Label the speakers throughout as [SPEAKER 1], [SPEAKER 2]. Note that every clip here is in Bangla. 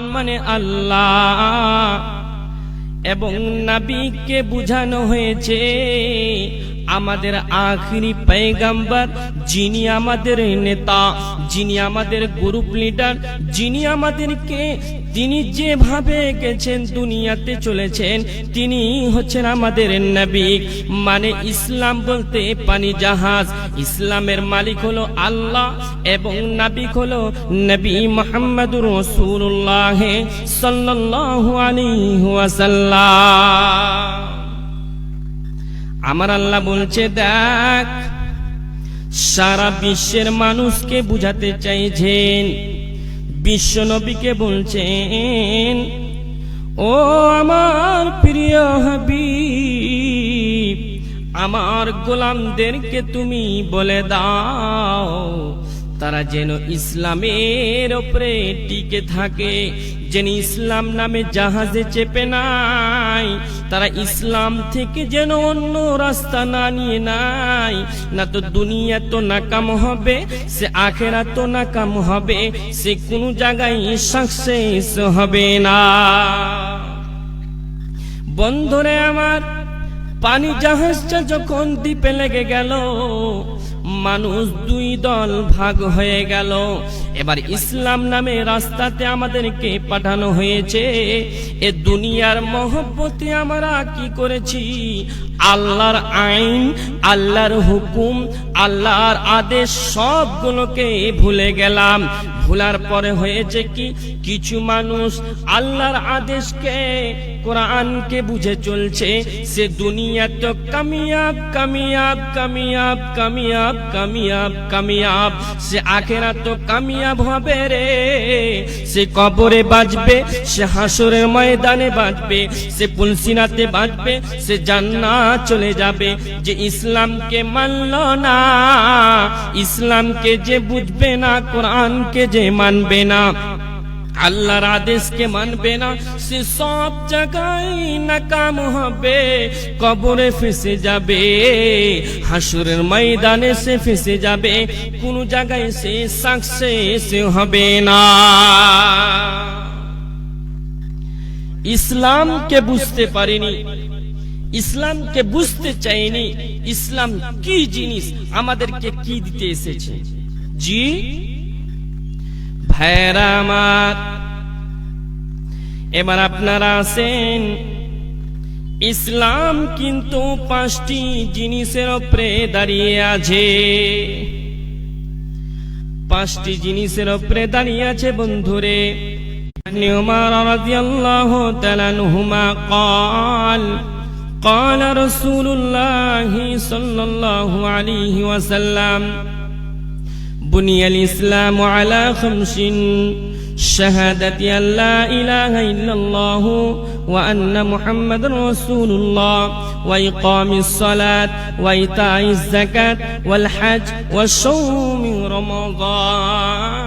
[SPEAKER 1] মানে আল্লাহ। এবং নাবিকে বুঝানো হয়েছে আমাদের আখরি পেগাম্বার যিনি আমাদের নেতা, যিনি আমাদের গ্রুপ লিডার যিনি আমাদেরকে, তিনি যেভাবে গেছেন, দুনিয়াতে চলেছেন, তিনি হচ্ছেন আমাদের নবী। মানে ইসলাম বলতে পানি জাহাজ। ইসলামের মালিক হলো আল্লাহ এবং নাবিক হলো নবী মোহাম্মদুর রসুল্লাহ সাল্লাল্লাহু আলাইহি ওয়াসাল্লাম। আমার আল্লাহ বলছে, দেখ, সারা বিশ্বের মানুষকে বুঝাতে চাইছেন, বিশ্ব নবীকে বলছেন, ও আমার প্রিয় হাবিব, আমার গোলামদেরকে তুমি বলে দাও, তারা যেন ইসলামের ওপরে টিকে থাকে। যেন ইসলাম নামে জাহাজে চেপে নাই, তারা ইসলাম থেকে যেন অন্য রাস্তা না নিয়ে নাই। না তো দুনিয়া তো নাকাম হবে, সে আখেরা তো নাকাম হবে, সে কোনো জায়গায় সাকসেস হবে না। বন্ধুরে আমার, পানি জাহাজটা যখন দ্বীপে লেগে গেল, মানুষ দুই দল ভাগ হয়ে গেল। এবার ইসলাম নামে রাস্তাতে আমাদেরকে পাঠানো হয়েছে। এ দুনিয়ার মহব্বতে আমরা কি করেছি? আল্লাহর আইন, আল্লাহর হুকুম, আল্লাহর আদেশ সবগুলোকে ভুলে গেলাম। ভুলার পরে হয়েছে কি? কিছু মানুষ আল্লাহর আদেশকে, কোরআনকে বুঝে চলছে। সে দুনিয়া তো কামিয়াব কামিয়াব কামিয়াব কামিয়াব কামিয়াব কামিয়াব। সে আখেরা তো কামিয়াব। হবে রে। সে কবরে বাঁচবে সে হাসরের ময়দানে বাঁচবে, সে পুলসিনাতে বাঁচবে, সে জান্না চলে যাবে। যে ইসলামকে মানল না, ইসলামকে যে বুঝবে না, কোরআনকে যে মানবে না। আল্লাহর আদেশকে মানবে না, সে সব জায়গায় নাকাম হবে, কবরে ফেসে যাবে, হাসুরের ময়দানে সে ফেসে যাবে, কোন জায়গায় সে সাকসেস হবে না। ইসলামকে বুঝতে পারিনি, ইসলামকে বুঝতে চাইনি, ইসলাম কি জিনিস আমাদেরকে কি দিতে এসেছে? জি ভাইরা আমার এবার আপনারা আছেন ইসলাম কিন্তু পাঁচটি জিনিসের ওপরে দাঁড়িয়ে আছে পাঁচটি জিনিসের ওপরে দাঁড়িয়ে আছে বন্ধুরে নিউমার রাদিয়াল্লাহু তাআলা আনহুমা قال قال رسول الله صلى الله عليه وسلم بني الإسلام على خمس. شهادة أن لا إله إلا الله وأن محمد رسول الله وإقام الصلاة وإيتاء الزكاة والحج والصوم رمضان.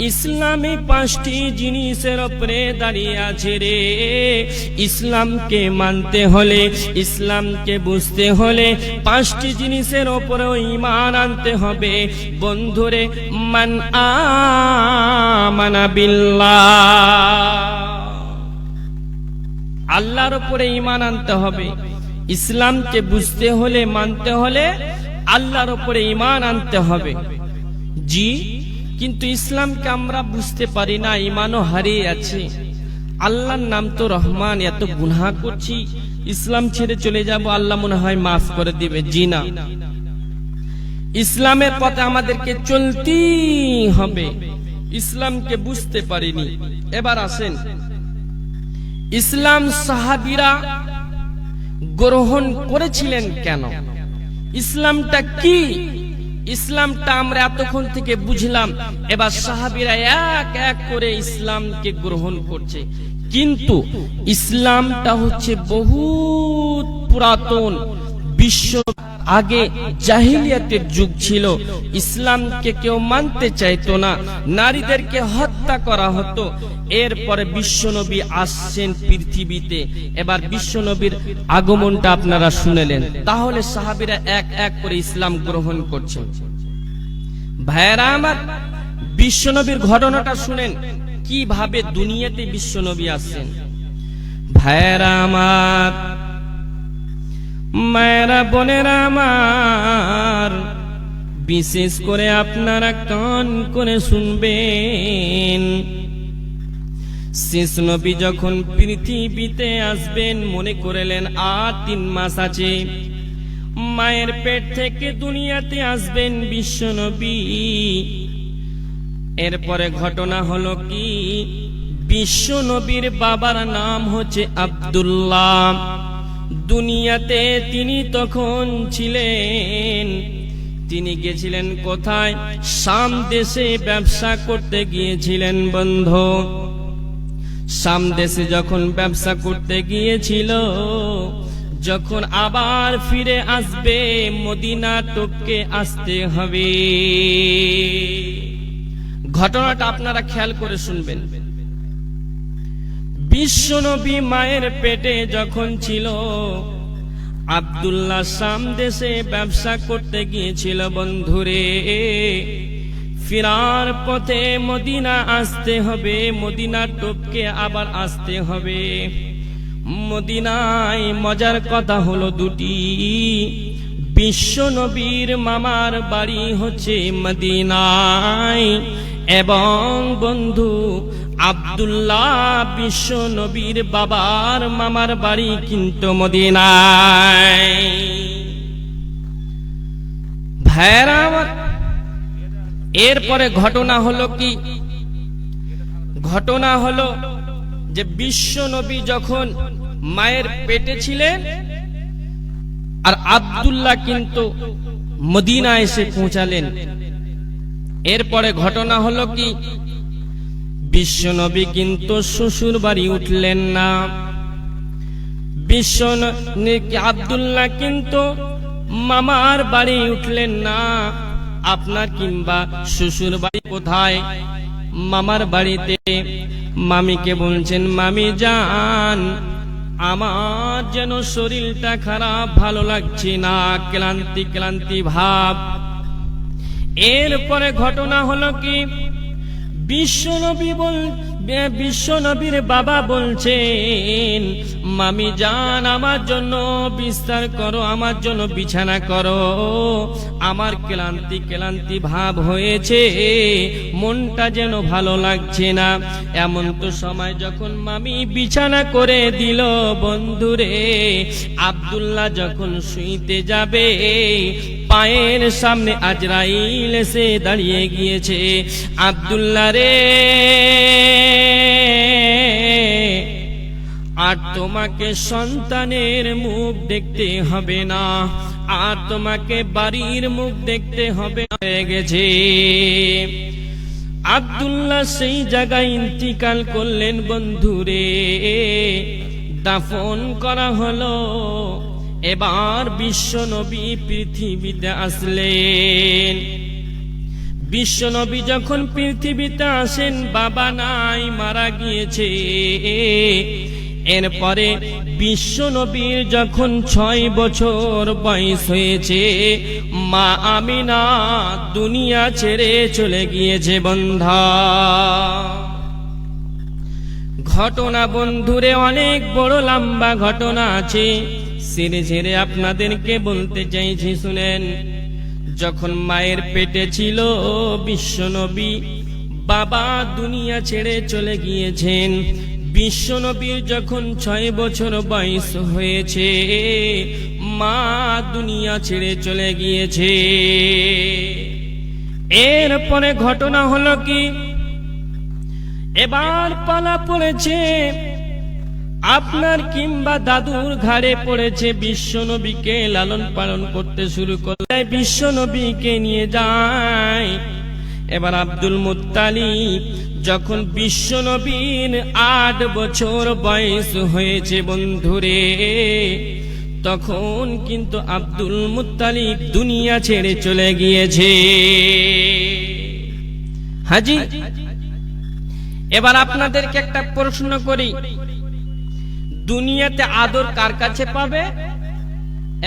[SPEAKER 1] ইসলামে পাঁচটি জিনিসের উপরে দাঁড়িয়ে আছে রে। ইসলামকে মানতে হলে, ইসলামকে বুঝতে হলে পাঁচটি জিনিসের ওপরে ইমান আনতে হবে। বন্ধুরে, মান আমানা বিল্লাহ। আল্লাহর উপরে ইমান আনতে হবে। ইসলামকে বুঝতে হলে, মানতে হলে আল্লাহর উপরে ইমান আনতে হবে। জি কিন্তু ইসলামকে আমরা বুঝতে পারি না ইমানও হারিয়ে আছে আল্লাহর নাম তো রহমান, এত গুনাহ করছি, ইসলাম ছেড়ে চলে যাব, আল্লাহ মনে হয় মাফ করে দিবে। জি না। ইসলামের পথে আমাদেরকে চলতেই হবে। ইসলামকে বুঝতে পারিনি। এবার আসেন। ইসলাম সাহাবিরা গ্রহণ করেছিলেন কেন? ইসলামটা কি? ইসলামটা আমরা এতক্ষণ থেকে বুঝলাম। এবার সাহাবিরা এক এক করে ইসলামকে গ্রহণ করছে। কিন্তু ইসলামটা হচ্ছে বহুত পুরাতন। বিশ্ব আগে জাহিলিয়াতের যুগ ছিল। ইসলামকে কেউ মানতে চাইতো না। নারীদেরকে হত্যা করা হতো। এরপরে বিশ্বনবী আসছেন পৃথিবীতে। এবার বিশ্বনবীর আগমনটা আপনারা শুনেলেন। তাহলে সাহাবিরা এক এক করে ইসলাম গ্রহণ করছেন। ভাইয়েরা আমার, বিশ্বনবীর ঘটনাটা শুনেন। কীভাবে দুনিয়াতে বিশ্বনবী আসছেন? ভাইয়েরা আমার মায়েরা, বোনেরা আমার, বিশেষ করে আপনারা কান করে শুনবেন। শেষ নবী যখন পৃথিবীতে আসবেন, মনে করলেন, আর তিন মাস আছে। মায়ের পেট থেকে দুনিয়াতে আসবেন বিশ্ব নবী। এরপরে ঘটনা হলো কি? বিশ্ব নবীর বাবার নাম হচ্ছে আব্দুল্লাহ। দুনিয়াতে তিনি তখন ছিলেন। তিনি গেছিলেন কোথায়? শাম দেশে ব্যবসা করতে গিয়েছিলেন, বন্ধ। শাম দেশে যখন ব্যবসা করতে গিয়েছিল, যখন আবার ফিরে আসবে, মদিনা টপকে আসতে হবে। ঘটনাটা আপনারা খেয়াল করে শুনবেন। বিশ্বনবী মায়ের পেটে যখন ছিল, আব্দুল্লাহ শাম দেশে ব্যবসা করতে গিয়েছিল বন্ধুরে। ফিরার পথে মদিনা আসতে হবে মদিনা টপকে আবার আসতে হবে। মদিনায় মজার কথা হলো দুটি। বিশ্ব নবীর মামার বাড়ি হচ্ছে মদিনায়, এবং বন্ধু আব্দুল্লাহ বিশ্ব নবীর বাবার মামার বাড়ি কিন্তু মদিনায়। এরপরে ঘটনা হলো কি? ঘটনা হলো যে বিশ্ব নবী যখন মায়ের পেটে ছিলেন, আর আব্দুল্লাহ কিন্তু মদিনা এসে পৌঁছালেন। এরপরে ঘটনা হলো কি? বিশ্ব নবী কিন্তু শ্বশুর বাড়ি উঠলেন না। বিশ্ব আব্দুল্লাহ কিন্তু মামার বাড়ি উঠলেন না। আপনার কিংবা শ্বশুর বাড়ি কোথায়? মামার বাড়িতে মামিকে বলছেন, মামি যান, আমার যেন শরীরটা খারাপ, ভালো লাগছে না, ক্লান্তি ক্লান্তি ভাব। এরপরে ঘটনা হলো কি বিশ্বনবী বল বিশ্বনবীর বাবা বলছেন, মামি যান আমার জন্য বিস্তার করো, আমার জন্য বিছানা করো। আমার ক্লান্তি ক্লান্তি ভাব হয়েছে, মনটা যেন ভালো লাগছে না। এমন তো সময় যখন মামি বিছানা করে দিল, বন্ধুরে, আব্দুল্লাহ যখন শুইতে যাবে পায়ের সামনে আজরাইল এসে দাঁড়িয়ে গিয়েছে। আব্দুল্লাহ রে, আর তোমাকে সন্তানের মুখ দেখতে হবে না, আর তোমাকে বাড়ির মুখ দেখতে হবে হয়ে গেছে। আব্দুল্লাহ সেই জায়গায় ইন্তিকাল করলেন বন্ধুরে। দাফন করা হলো। এবার বিশ্ব নবী পৃথিবীতে আসলেন। বিশ্ব নবী যখন পৃথিবীতে আসেন, বাবা নাই, মারা গিয়েছে। এরপরে বিশ্ব নবীর যখন ছয় বছর বয়স হয়েছে, মা আমিনা দুনিয়া ছেড়ে চলে গিয়েছে বন্ধা। ঘটনা বন্ধুরে অনেক বড় লম্বা ঘটনা আছে। ছেড়ে ছেড়ে আপনাদেরকে বলতে চাইছি, শুনেন। যখন মায়ের পেটে ছিল বিশ্বনবী, বাবা দুনিয়া ছেড়ে চলে গিয়েছেন। বিশ্বনবীর যখন ছয় বছর বয়স হয়েছে, মা দুনিয়া ছেড়ে চলে গিয়েছে। এরপরে ঘটনা হলো কি? এবার পালা পড়েছে আপনার কিংবা দাদুর ঘাড়ে পড়েছে বিশ্ব নবীকে লালন পালন করতে শুরু করলে বিশ্ব নবীকে নিয়ে যায়। এবার আব্দুল মুত্তালিব, যখন বিশ্ব নবীর আট বছর বয়স হয়েছে বন্ধুরে, তখন কিন্তু আব্দুল মুত্তালিব দুনিয়া ছেড়ে চলে গিয়েছে। হাজি, এবার আপনাদেরকে একটা প্রশ্ন করি। দুনিয়াতে আদর কার কাছে পাবে?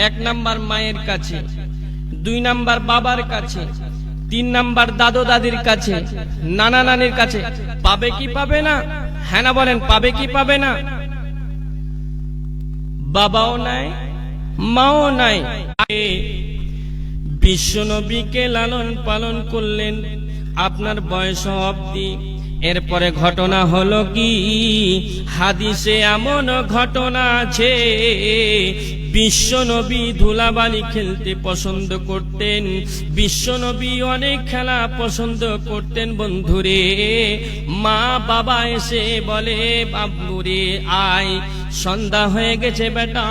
[SPEAKER 1] এক নাম্বার মায়ের কাছে, দুই নাম্বার বাবার কাছে, তিন নাম্বার দাদু দাদির কাছে, নানা নানির কাছে। পাবে কি পাবে না? হ্যাঁ না বলেন, পাবে কি পাবে না? বাবাও নাই, মাও নাই। বিশ্বনবীকে লালন পালন করলেন। আপনার বয়স অবধি এরপরে ঘটনা হলো কি? হাদিসে এমন ঘটনা আছে বিশ্বনবী ধুলাবালি খেলতে পছন্দ করতেন বিশ্বনবী অনেক খেলা পছন্দ করতেন, বন্ধুরে। মা বাবা এসে বলে বাবুরে আয়। সন্ধ্যা হয়ে গেছে বেটা,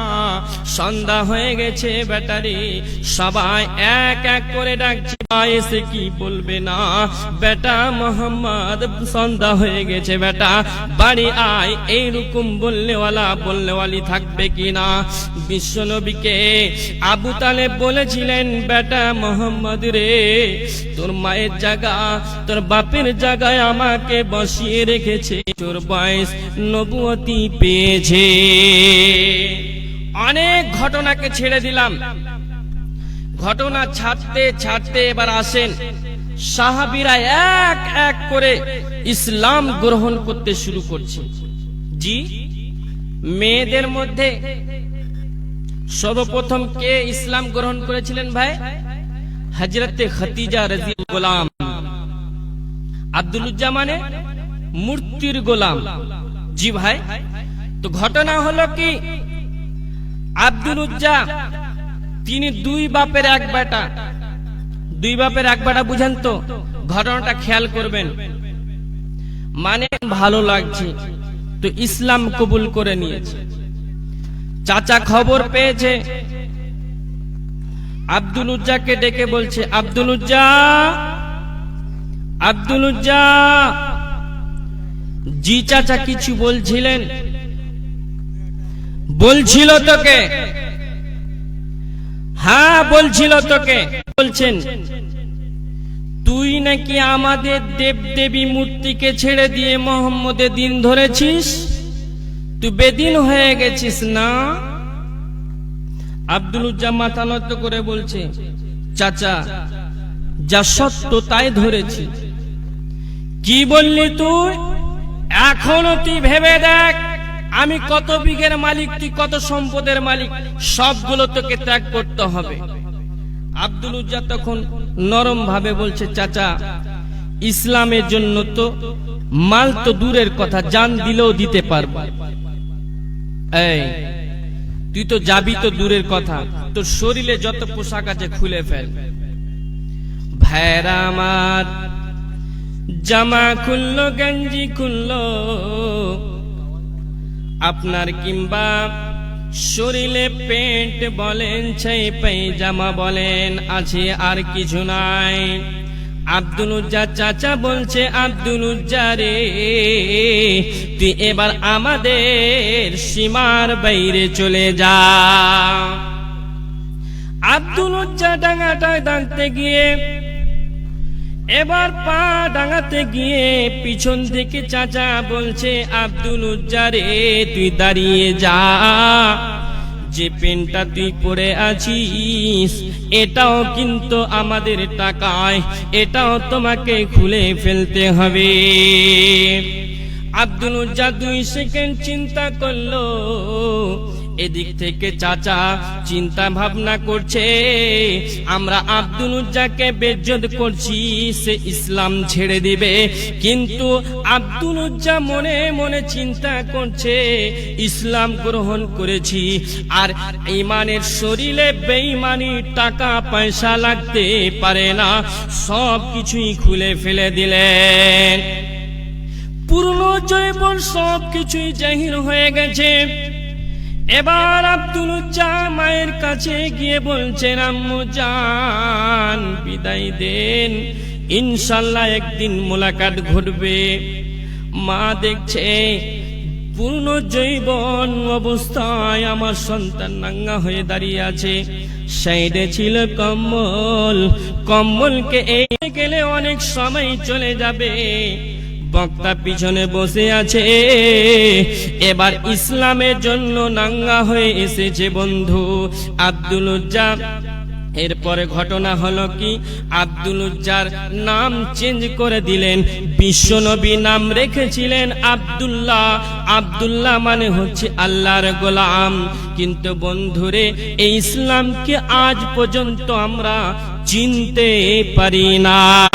[SPEAKER 1] সন্ধ্যা হয়ে গেছে বেটারে সবাই এক এক করে ডাকছে। এসে কি বলবে না? বেটা মোহাম্মদ সন্ধ্যা হয়ে গেছে বেটা। বাড়ি আয়, এইরকম বললেওয়ালা বললেওয়ালি থাকবে কি না? বিশ্বনবীকে আবু তালেব বলেছিলেন, বেটা মোহাম্মদ রে, তোর মায়ের জায়গা, তোর বাপের জায়গায় আমাকে বসিয়ে রেখেছে। তোর বয়স নবুয়তি পেয়েছে। অনেক ঘটনাকে ছেড়ে দিলাম। ঘটনা ছাড়তে ছাড়তে এবার আসেন। সাহাবিরা এক এক করে ইসলাম গ্রহণ করতে শুরু করছে। জি, মেয়েদের মধ্যে সর্বপ্রথম কে ইসলাম গ্রহণ করেছিলেন ভাই? হজরতে খতিজা রাজি গোলাম আব্দুলুজ্জামানে মূর্তির গোলাম। জি ভাই, তো ঘটনা হলো কি? আব্দুল উজ্জা তিনি দুই বাপের এক বেটা। দুই বাপের এক বেটা, বুঝেন তো? ঘটনাটা খেয়াল করবেন। মানে ভালো লাগছে। তো ইসলাম কবুল করে নিয়েছে। চাচা খবর পেয়েছে। আব্দুল উজ্জাকে ডেকে বলছে, আব্দুল উজ্জা আব্দুল উজ্জা। জি চাচা কিছু বলছিলেন। বলছিল তোকে। হ্যাঁ বলছিল তোকে। বলছেন, তুই নাকি আমাদের দেব দেবী মূর্তিকে ছেড়ে দিয়ে মোহাম্মদের দিন ধরেছিস? তুই বেদিন হয়ে গেছিস না? আব্দুলুজ্জাম মাথা নত করে বলছে, চাচা, যা সত্য তাই ধরেছি। কি বললি তুই? এখনও তুই ভেবে দেখ। আমি কত বিঘের মালিক, তুই কত সম্পদের মালিক? সবগুলো তোকে ত্যাগ করতে হবে। আব্দুল উজ্জা তখন নরম ভাবে বলছে, চাচা, ইসলামের জন্য তো মাল তো দূরের কথা জান দিলেও দিতে পারব। এই, তুই তো যাবি তো দূরের কথা, তোর শরীরে যত পোশাক আছে খুলে ফেল। ভাইরা আমার, জামা খুললো, গঞ্জি খুললো আপনার কিংবা শরীরে পেন্ট বলেন, সেই পায়জামা বলেন, আছে আর কিছু নাই। আব্দুল উজ্জা চাচা বলছে, আব্দুল উজ্জা রে, তুই এবার আমাদের সীমার বাইরে চলে যা। আব্দুল উজ্জা ডাঙাটায় দাঁড়তে গিয়ে এবার পা ডাঙাতে গিয়ে পিছন থেকে চাচা বলছে, আব্দুল উজ্জারে, তুই দাঁড়িয়ে যা। যে পেনটা তুই পরে আছিস, এটাও কিন্তু আমাদের টাকায়, এটাও তোমাকে খুলে ফেলতে হবে। আব্দুল উজ্জা দুই সেকেন্ড চিন্তা করল এদিক থেকে চাচা চিন্তা ভাবনা করছে, আমরা আব্দুল উজ্জাকে বেজ্জত করছি, সে ইসলাম ছেড়ে দিবে। কিন্তু আব্দুল উজ্জা মনে মনে চিন্তা করছে, ইসলাম গ্রহণ করেছি। আর ইমানের শরীরে বেঈমানি টাকা, পয়সা লাগতে পারে না, সব কিছুই খুলে ফেলে দিলেন। পুরনো জৈবন সব কিছুই জাহির হয়ে গেছে। এবার আব্দুল মায়ের কাছে গিয়ে বলছেন, আম্মু জান, বিদায় দেন। ইনশাল্লাহ একদিন মোলাকাত ঘটবে। মা দেখছে, পূর্ণ জৈবন অবস্থায় আমার সন্তান নাঙ্গা হয়ে দাঁড়িয়ে আছে। সাইডে ছিল কম্বল, কম্বলকে এই গেলে অনেক সময় চলে যাবে। বক্তা পিছনে বসে আছে। এবার ইসলামের জন্য নাঙ্গা হয়ে এসেছে বন্ধু আব্দুল এরপরে ঘটনা হলো কি? আব্দুল উজ্জার নাম চেঞ্জ করে দিলেন, বিশ্বনবী নাম রেখেছিলেন আব্দুল্লাহ। আব্দুল্লাহ মানে হচ্ছে আল্লাহর গোলাম। কিন্তু বন্ধুরে, এই ইসলামকে আজ পর্যন্ত আমরা চিনতে পারি না।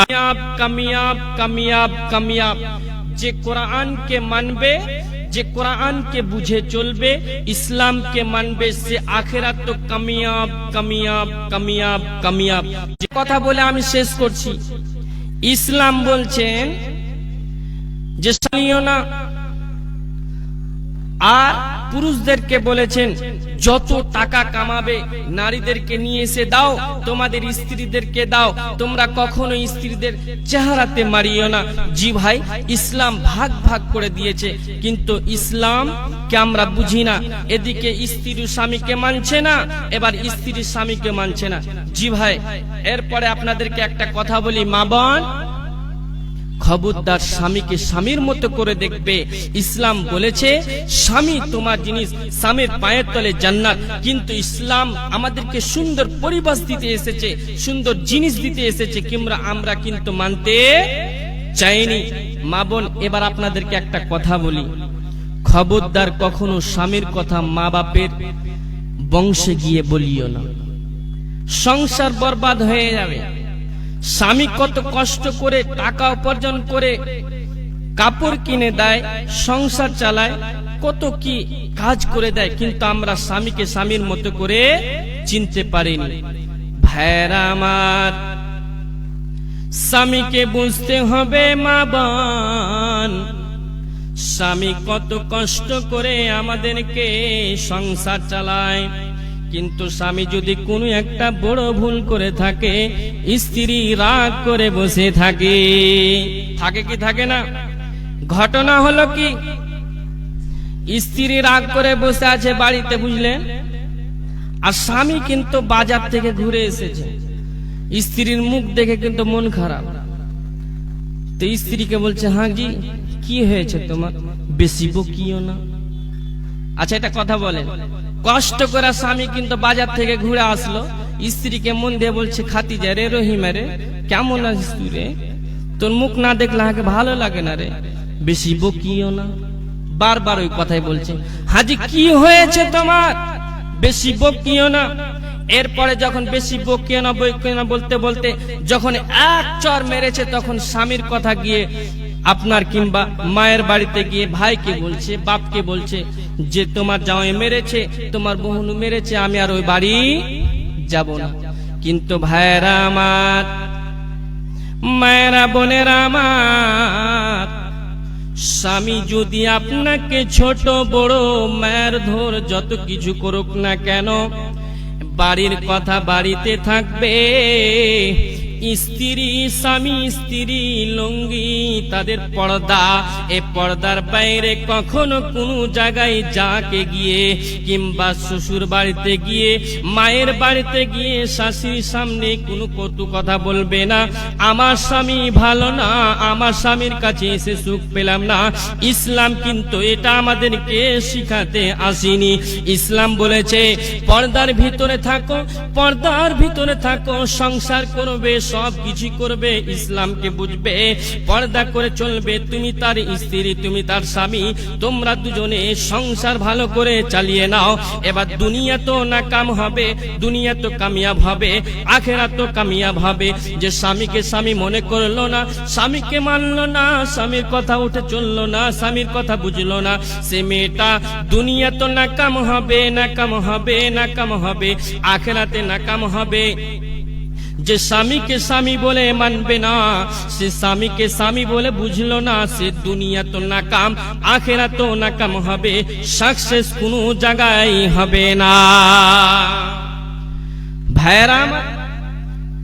[SPEAKER 1] যে কোরআনকে মানবে, যে কোরআনকে বুঝে চলবে, ইসলামকে মানবে, সে আখেরাত তো কামিয়াব কামিয়াব কামিয়াব কামিয়াব। যে কথা বলে আমি শেষ করছি। ইসলাম বলছেন যে না আর পুরুষদেরকে বলেছেন, যত টাকা কামাবে, নারীদেরকে নিয়ে এসে দাও, তোমাদের স্ত্রীদেরকে দাও। তোমরা কখনো স্ত্রীদের চেহারাতে মারিও না। জি ভাই, ইসলাম ভাগ ভাগ করে দিয়েছে, কিন্তু ইসলাম কে আমরা বুঝি না। এদিকে স্ত্রী স্বামীকে মানছে না, এবার স্ত্রী স্বামীকে মানছে না। জি ভাই, এরপরে আপনাদেরকে একটা কথা বলি, মা বোন খবরদার স্বামীকে স্বামীর মতো করে দেখবে। ইসলাম বলেছে, স্বামী তোমার জিনিস স্বামীর পায়ের তলে জান্নাত। কিন্তু ইসলাম আমাদেরকে সুন্দর পরিবেশ দিতে এসেছে, সুন্দর জিনিস দিতে এসেছে। কিংবা আমরা কিন্তু মানতে চাইনি। মা বোন, এবার আপনাদেরকে একটা কথা বলি। খবরদার কখনো স্বামীর কথা মা বাপের বংশে গিয়ে বলিও না। সংসার বরবাদ হয়ে যাবে। স্বামী কত কষ্ট করে টাকা উপার্জন করে কাপড় কিনে দেয়, সংসার চালায়, কত কি কাজ করে দেয়, কিন্তু আমরা স্বামীকে স্বামীর মতো করে চিনতে পারিনি। ভাইরা স্বামীকে বুঝতে হবে মা বান, স্বামী কত কষ্ট করে আমাদেরকে সংসার চালায়। কিন্তু স্বামী যদি কোনো একটা বড় ভুল করে থাকে, স্ত্রী রাগ করে বসে থাকে। থাকে কি থাকে না? ঘটনা হলো কি? স্ত্রী রাগ করে বসে আছে বাড়িতে, বুঝলেন? আর স্বামী কিন্তু বাজার থেকে ঘুরে এসেছে। স্ত্রীর মুখ দেখে কিন্তু মন খারাপ। তো স্ত্রীকে বলছে হ্যাঁ জি, কি হয়েছে তোমার? বেশি বকিও না? আচ্ছা এটা কথা বলেন। কষ্ট করে স্বামী কিন্তু বাজার থেকে ঘুরে আসলো। স্ত্রীকে মন দিয়ে বলছে খাতি যা রে, রহিমা রে, কেমন আছিস তুই রে? তোর মুখ না দেখলে আমাকে ভালো লাগে না রে। বেশি বকিও না। বারবার ওই কথাই বলছে, হাজি, কি হয়েছে তোমার? বেশি বকিও না। এরপরে যখন বেশি বকিও না বকিও না বলতে বলতে যখন এক চর মেরেছে, তখন স্বামীর কথা গিয়ে আপনার কিংবা মায়ের বাড়িতে গিয়ে ভাইকে বলছে, বাপকে বলছে যে তোমার জামাই মেরেছে, তোমার বহুনু মেরেছে, আমি আর ওই বাড়ি যাব না। কিন্তু ভাইয়েরা আমার, মায়েরা, বোনেরা আমার, স্বামী যদি আপনাকে ছোট, বড় মায়ের ধর যত কিছু করুক না কেন, বাড়ির কথা বাড়িতে থাকবে। স্ত্রী, স্বামী, স্ত্রী, লঙ্গি তাদের পর্দা। এ পর্দার বাইরে কখনো কোনো জায়গায় যাকে গিয়ে কিংবা শ্বশুর বাড়িতে গিয়ে, মায়ের বাড়িতে গিয়ে শাশুড়ির সামনে কোনো কটু কথা বলবে না। আমার স্বামী ভালো না, আমার স্বামীর কাছে এসে সুখ পেলাম না। ইসলাম কিন্তু এটা আমাদেরকে শিখাতে আসেনি। ইসলাম বলেছে, পর্দার ভিতরে থাকো, পর্দার ভিতরে থাকো, সংসার করবে সব কিছু করবে, ইসলামকে বুঝবে, পর্দা করে চলবে, তুমি তার স্ত্রী, তুমি তার স্বামী, তোমরা দুজনে সংসার ভালো করে চালিয়ে নাও। এবার দুনিয়া তো নাকাম হবে, দুনিয়া তো কামিয়াব হবে আখেরা তো কামিয়াব হবে। যে স্বামীকে স্বামী মনে করল না, স্বামীকে মানলো না, স্বামীর কথা উঠে চলল না, স্বামীর কথা বুঝলো না, সে মেয়েটা দুনিয়া তো নাকাম হবে নাকাম হবে নাকাম হবে, আখেরাতে নাকাম হবে। যে স্বামীকে স্বামী বলে মানবে না সে স্বামীকে স্বামী বলে বুঝলো না সে দুনিয়া তো নাকাম আখেরা তো নাকাম হবে সাকসেস কোনো জায়গায় হবে না। ভাইরা আমার,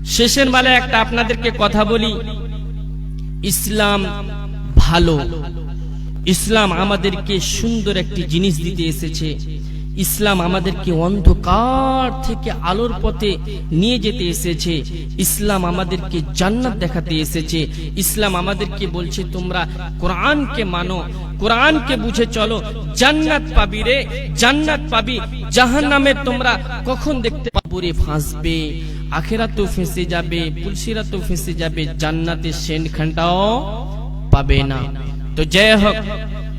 [SPEAKER 1] শেষের বেলায় একটা আপনাদেরকে কথা বলি। ইসলাম ভালো। ইসলাম আমাদেরকে সুন্দর একটি জিনিস দিতে এসেছে। ইসলাম আমাদেরকে অন্ধকার থেকে আলোর পথে নিয়ে যেতে এসেছে। ইসলাম আমাদেরকে জান্নাত দেখাতে এসেছে। ইসলাম আমাদেরকে বলছে, তোমরা কোরআনকে মানো, কোরআনকে বুঝে চলো। জান্নাত পাবি রে, জান্নাত পাবি। জাহান্নামে তোমরা কখন দেখতে পাবে? কবরে ফাঁসবে তো ফেঁসে যাবে, পুলসিরাতেও ফেঁসে যাবে। জান্নাতে সেন্ট খানটাও পাবে না। তো জয় হোক,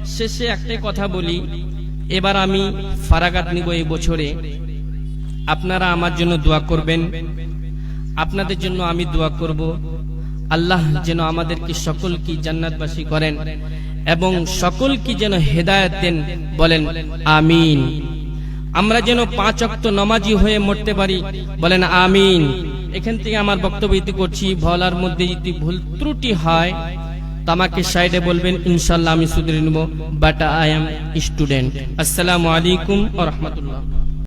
[SPEAKER 1] শেষে একটাই কথা বলি এবার আমি ফারাগাত নিব এই বছরে। আপনারা আমার জন্য দোয়া করবেন। আপনাদের জন্য আমি দোয়া করব। আল্লাহ যেন আমাদেরকে সকল কি জান্নাতবাসী করেন এবং সকল কি যেন হেদায়েত দেন, বলেন, আমিন। আমরা যেন পাঁচ অক্ত নমাজি হয়ে মরতে পারি, বলেন, আমিন। এখান থেকে আমার বক্তব্য করছি, বলার মধ্যে যদি ভুল ত্রুটি হয় তো আমাকে সাইডে বলবেন ইনশাল্লাহ আমি সুদরে নেব বাট আই এম স্টুডেন্ট আসসালামু আলাইকুম রহমতুল্লাহ।